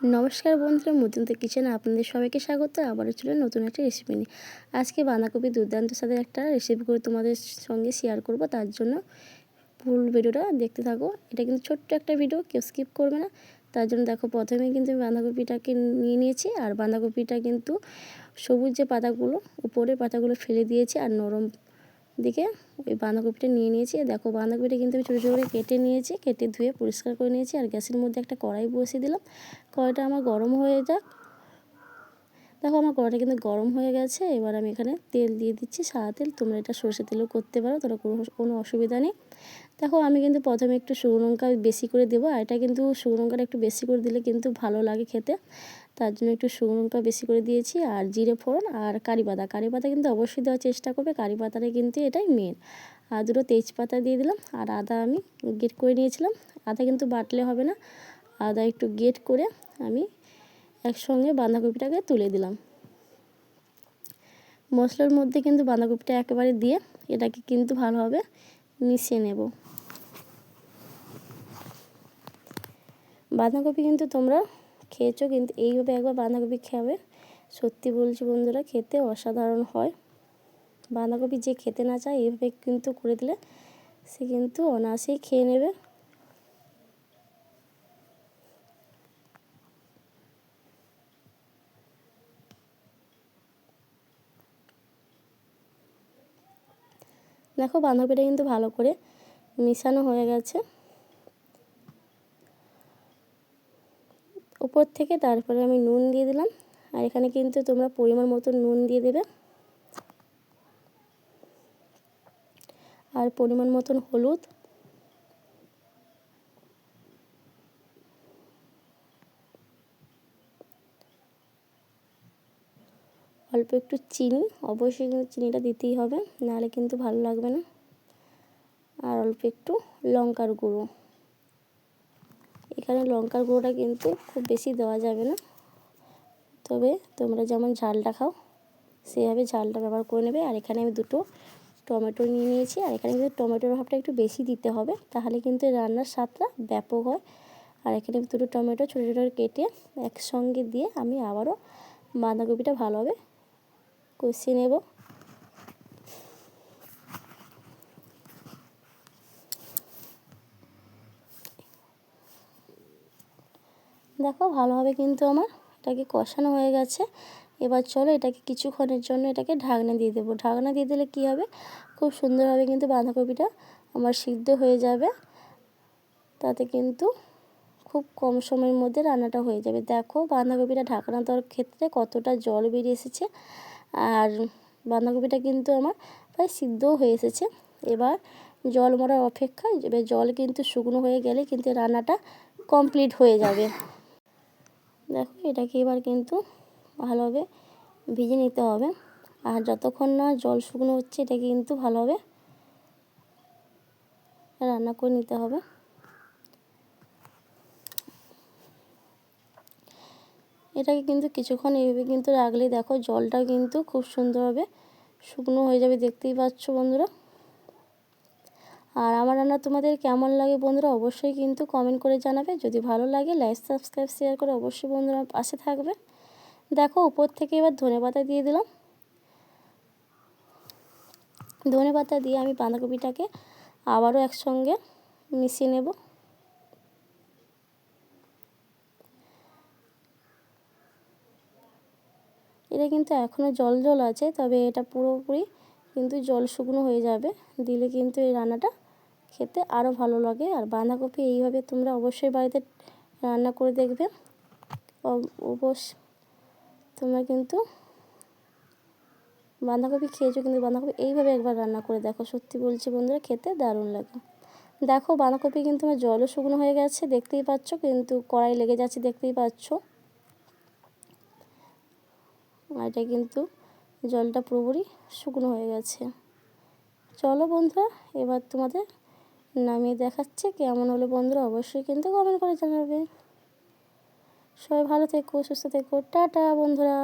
নমস্কার বন্ধুরা মধুন্তে কিচেনে আপনাদের সবাইকে স্বাগত। আবারও ছিল নতুন একটা রেসিপি নিয়ে। আজকে বাঁধাকপি দুর্দান্ত সাথে একটা রেসিপি করে তোমাদের সঙ্গে শেয়ার করব। তার জন্য ফুল ভিডিওটা দেখতে থাকো। এটা কিন্তু ছোট্ট একটা ভিডিও কেউ স্কিপ করবে না। তার জন্য দেখো, প্রথমে কিন্তু আমি বাঁধাকপিটাকে নিয়ে নিয়েছি। আর বাঁধাকপিটা কিন্তু সবুজ যে পাতাগুলো, উপরের পাতাগুলো ফেলে দিয়েছি। আর নরম দিকে ওই বাঁধাকপিটা নিয়ে নিয়েছি। দেখো, বাঁধাকপিটা কিন্তু আমি ছোটো ছোটো করে কেটে নিয়েছি, কেটে ধুয়ে পরিষ্কার করে নিয়েছি। আর গ্যাসের মধ্যে একটা কড়াই বসিয়ে দিলাম। কড়াইটা আমার গরম হয়ে যাক। দেখো আমার কড়াটা কিন্তু গরম হয়ে গেছে, এবার আমি এখানে তেল দিয়ে দিচ্ছি সাদা তেল। তোমরা এটা সর্ষে তেলও করতে পারো তোরা কোনো কোনো অসুবিধা নেই। দেখো আমি কিন্তু প্রথমে একটু শুকনো লঙ্কা বেশি করে দেবো, আর এটা কিন্তু শুকনো লঙ্কাটা একটু বেশি করে দিলে কিন্তু ভালো লাগে খেতে। তার জন্য একটু শুকনো লঙ্কা বেশি করে দিয়েছি, আর জিরে ফোড়ন আর কারি পাতা। কারি পাতা কিন্তু অবশ্যই দেওয়ার চেষ্টা করবে, কারি পাতাটা কিন্তু এটাই মেন আর দুটো তেজপাতা দিয়ে দিলাম, আর আদা আমি গেট করে নিয়েছিলাম। আদা কিন্তু বাটলে হবে না, আদা একটু গেট করে আমি একসঙ্গে বাঁধাকপিটাকে তুলে দিলাম। মশলার মধ্যে কিন্তু বাঁধাকপিটা একেবারে দিয়ে এটাকে কিন্তু ভালোভাবে মিশিয়ে নেব। বাঁধাকপি কিন্তু তোমরা খেয়েছো, কিন্তু এইভাবে একবার বাঁধাকপি খাবে। সত্যি বলছি বন্ধুরা, খেতে অসাধারণ হয়। বাঁধাকপি যে খেতে না চায়, এইভাবে কিন্তু করে দিলে সে কিন্তু অনায়াসেই খেয়ে নেবে। দেখো বাঁধাকপিটা কিন্তু ভালো করে মিশানো হয়ে গেছে। উপর থেকে তারপরে আমি নুন দিয়ে দিলাম। আর এখানে কিন্তু তোমরা পরিমাণ মতো নুন দিয়ে দেবে। আর পরিমাণ মতন হলুদ। অল্প একটু চিনি, অবশ্যই কিন্তু চিনিটা দিতেই হবে, নাহলে কিন্তু ভালো লাগবে না। আর অল্প একটু লঙ্কার গুঁড়ো। এখানে লঙ্কার গুঁড়োটা কিন্তু খুব বেশি দেওয়া যাবে না। তবে তোমরা যেমন ঝালটা খাও, সেভাবে ঝালটা ব্যবহার করে নেবে। আর এখানে আমি দুটো টমেটো নিয়ে নিয়েছি। আর এখানে কিন্তু টমেটোর ভাবটা একটু বেশি দিতে হবে, তাহলে কিন্তু রান্নার স্বাদটা ব্যাপক হয়। আর এখানে দুটো টমেটো ছোটো ছোটো কেটে একসঙ্গে দিয়ে আমি আবারও বাঁধাকপিটা ভালোভাবে কষিয়ে নেব। দেখো ভালোভাবে কিন্তু আমার এটাকে কষানো হয়ে গেছে। এবার চলো এটাকে কিছুক্ষণের জন্য এটাকে ঢাকনা দিয়ে দেবো। ঢাকনা দিয়ে দিলে কী হবে? খুব সুন্দরভাবে কিন্তু বাঁধাকপিটা আমার সিদ্ধ হয়ে যাবে। তাতে কিন্তু খুব কম সময়ের মধ্যে রান্নাটা হয়ে যাবে। দেখো বাঁধাকপিটা ঢাকনা দেওয়ার ক্ষেত্রে কতটা জল বেরিয়ে এসেছে। আর বাঁধাকপিটা কিন্তু আমার প্রায় সিদ্ধও হয়ে এসেছে। এবার জল মরার অপেক্ষা, এবার জল কিন্তু শুকনো হয়ে গেলে কিন্তু রান্নাটা কমপ্লিট হয়ে যাবে। দেখো, এটাকে এবার কিন্তু ভালোভাবে ভিজে নিতে হবে। আর যতক্ষণ না জল শুকনো হচ্ছে, এটাকে কিন্তু ভালোভাবে রান্না করে নিতে হবে। এটাকে কিন্তু কিছুক্ষণ এইভাবে কিন্তু রাখলে দেখো জলটা কিন্তু খুব সুন্দরভাবে শুকনো হয়ে যাবে, দেখতেই পাচ্ছ বন্ধুরা। আর আমার রান্না তোমাদের কেমন লাগে বন্ধুরা অবশ্যই কিন্তু কমেন্ট করে জানাবে। যদি ভালো লাগে লাইক সাবস্ক্রাইব শেয়ার করে অবশ্যই বন্ধুরা পাশে থাকবে। দেখো, উপর থেকে এবার ধনে পাতা দিয়ে দিলাম। ধনে পাতা দিয়ে আমি বাঁধাকপিটাকে আবারও একসঙ্গে মিশিয়ে নেব। এটা কিন্তু এখনও জল জল আছে, তবে এটা পুরোপুরি কিন্তু জল শুকনো হয়ে যাবে। দিলে কিন্তু এই রান্নাটা খেতে আরও ভালো লাগে। আর বাঁধাকপি এইভাবে তোমরা অবশ্যই বাড়িতে রান্না করে দেখবে। অবশ্য তোমরা কিন্তু বাঁধাকপি খেয়েছো কিন্তু বাঁধাকপি এইভাবে একবার রান্না করে দেখো। সত্যি বলছি বন্ধুরা, খেতে দারুণ লাগে। দেখো, বাঁধাকপি কিন্তু আমার জলও শুকনো হয়ে গেছে, দেখতেই পাচ্ছ। কিন্তু কড়াই লেগে যাচ্ছে, দেখতেই পাচ্ছ। এটা কিন্তু জলটা পুরোপুরি শুকনো হয়ে গেছে। চলো বন্ধুরা, এবার তোমাদের নামিয়ে দেখাচ্ছে কেমন হলো বন্ধুরা, অবশ্যই কিন্তু কমেন্ট করে জানাবে। সবাই ভালো থেকো, সুস্থ থেকো, টাটা বন্ধুরা।